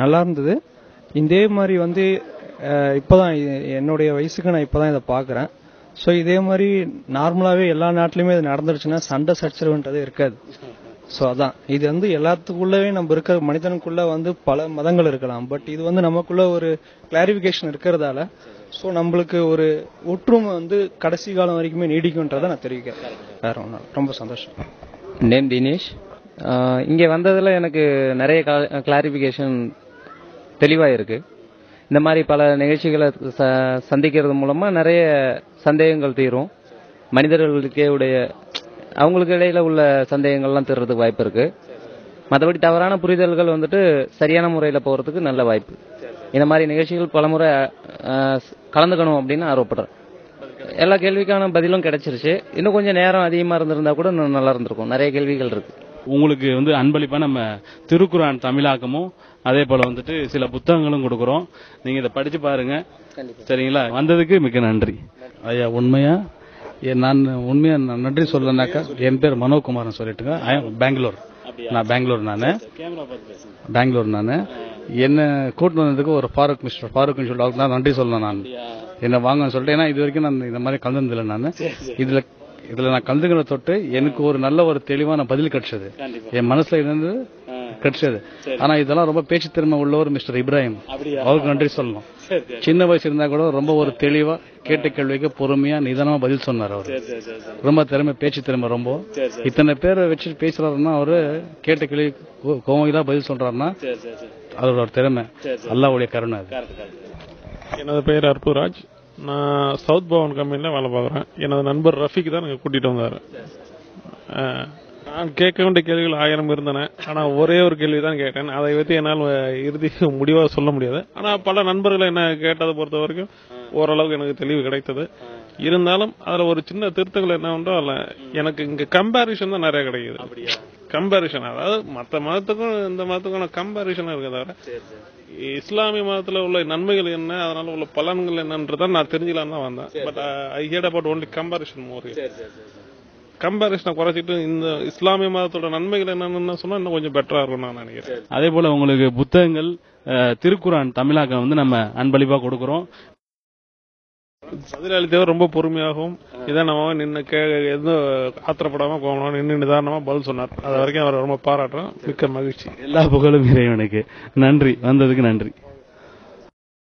நல்லா இருந்தது. இதே மாதிரி வந்து இப்போ தான் என்னுடைய வயசுக்கு நான் இப்பதான் இதை பார்க்குறேன். ஸோ இதே மாதிரி நார்மலாகவே எல்லா நாட்டிலையுமே இது நடந்துருச்சுன்னா சண்டை சச்சரவுன்றது இருக்காது. ஸோ அதான். இது வந்து எல்லாத்துக்குள்ளவே நம்ம இருக்கிற மனிதனுக்குள்ள வந்து பல மதங்கள் இருக்கலாம். பட் இது வந்து நமக்குள்ள ஒரு கிளாரிபிகேஷன் இருக்கிறதால ஸோ நம்மளுக்கு ஒரு ஒற்றுமை வந்து கடைசி காலம் வரைக்குமே நீடிக்கும்ன்றதை நான் தெரிவிக்கிறேன். வேற ஒன்றும் ரொம்ப சந்தோஷம். நேம் தினேஷ். இங்கே வந்ததில் எனக்கு நிறைய கிளாரிஃபிகேஷன் தெளிவாக இருக்கு இந்த மாதிரி பல நிகழ்ச்சிகளை ச- சந்திக்கிறது மூலமாக நிறைய சந்தேகங்கள் தீரும். மனிதர்களுக்கே உடைய அவங்களுக்கு இடையில உள்ள சந்தேகங்கள்லாம் தீர்றதுக்கு வாய்ப்பு இருக்கு. மற்றபடி தவறான புரிதல்கள் வந்துட்டு சரியான முறையில் போகிறதுக்கு நல்ல வாய்ப்பு. இந்த மாதிரி நிகழ்ச்சிகள் பலமுறை கலந்துக்கணும் அப்படின்னு ஆர்வப்படுறேன். எல்லா கேள்விக்கான பதிலும் கிடைச்சிருச்சு. இன்னும் கொஞ்சம் நேரம் அதிகமாக இருந்திருந்தா கூட இன்னும் நல்லா இருந்திருக்கும். நிறைய கேள்விகள் இருக்கு. உங்களுக்கு வந்து அன்பளிப்பா நம்ம திருக்குறான் தமிழாக்கமும் அதே போல வந்துட்டு சில புத்தகங்களும் கொடுக்குறோம். நீங்க இதை படிச்சு பாருங்க. சரிங்களா? வந்ததுக்கு மிக்க நன்றி. ஐயா உண்மையா? ஏ- நான் உண்மையா நான் நன்றி சொல்லனாக்கா என் பேர் மனோகுமார்னு சொல்லிட்டுங்க. பெங்களூர். நான் பெங்களூர் நான். பெங்களூர் நான். என்ன கூட்டு வந்ததுக்கு ஒரு ஃபாரூக் மிஸ்டர். ஃபாரூக்னு சொல்லிட்டு தான் நன்றி சொல்லணும் நான். என்ன வாங்கன்னு சொல்லிட்டு ஏன்னா இது வரைக்கும் நான் இந்த மாதிரி கலந்ததில்லை நான். இதுல இதுல நான் கலந்துக்கிற தொட்டு எனக்கு ஒரு நல்ல ஒரு தெளிவான பதில் கிடைச்சது. என் மனசுல இருந்து கிடைச்சது. ஆனா இதெல்லாம் ரொம்ப பேச்சு திறமை உள்ளவர் மிஸ்டர் இப்ராஹிம். அவருக்கு நன்றி சொல்லணும். சின்ன வயசு இருந்தா கூட ரொம்ப ஒரு தெளிவா கேட்ட கேள்விக்கு பொறுமையா நிதானமா பதில் சொன்னார் அவரு. ரொம்ப திறமை பேச்சு திறமை ரொம்ப. இத்தனை பேரை வச்சு பேசுறாருன்னா அவரு கேட்ட கேள்வி கோவம் பதில் சொல்றாருன்னா அதோட ஒரு திறமை. அல்லாவுடைய கருணை அது. எனது பெயர் அற்புராஜ். நான் சவுத் பவன் கம்பெனியில் வேலை பார்க்குறேன். எனது நண்பர் ரஃபிக் தான் எனக்கு கூட்டிகிட்டு வந்தார். நான் கேட்க வேண்டிய கேள்விகள் ஆயிரம் இருந்தன. ஆனால் ஒரே ஒரு கேள்வி தான் கேட்டேன். அதை பற்றி என்னால் இறுதி முடிவாக சொல்ல முடியாது. ஆனால் பல நண்பர்கள் என்ன கேட்டதை பொறுத்த வரைக்கும் ஓரளவுக்கு எனக்கு தெளிவு கிடைத்தது. இருந்தாலும் அதில் ஒரு சின்ன திருத்தங்கள் என்னவென்றோ அதில் எனக்கு இங்கே கம்பேரிஷன் தான் நிறைய கிடைக்குது. கம்பேரிஷன் அதாவது மற்ற மதத்துக்கும் இந்த மதத்துக்கும் கம்பேரிஷன் இருக்கு தவிர இஸ்லாமிய மதத்துல உள்ள நன்மைகள் என்ன அதனால உள்ள பலன்கள் என்னன்றதை நான் தெரிஞ்சுக்கலாம் தான் வந்தேன். But I hate about only comparison more கம்பேரிஷனை குறைச்சிட்டு இந்த இஸ்லாமிய மதத்தோட நன்மைகள் என்னன்னு சொன்னா இன்னும் கொஞ்சம் பெட்டரா இருக்கும் நான் நினைக்கிறேன். அதே போல உங்களுக்கு புத்தகங்கள் திருக்குறான் தமிழாக்கம் வந்து நம்ம அன்பளிப்பா கொடுக்குறோம். பதில் அளித்தவர் ரொம்ப பொறுமையாகவும் நிதானமாக நின்று கே எதுவும் ஆத்திரப்படாம போகணும் நின்று நிதானமா பதில் சொன்னார். அது வரைக்கும் அவரை ரொம்ப பாராட்டுறேன் மிக்க மகிழ்ச்சி. எல்லா புகழும் இறைவனுக்கு. நன்றி. வந்ததுக்கு நன்றி.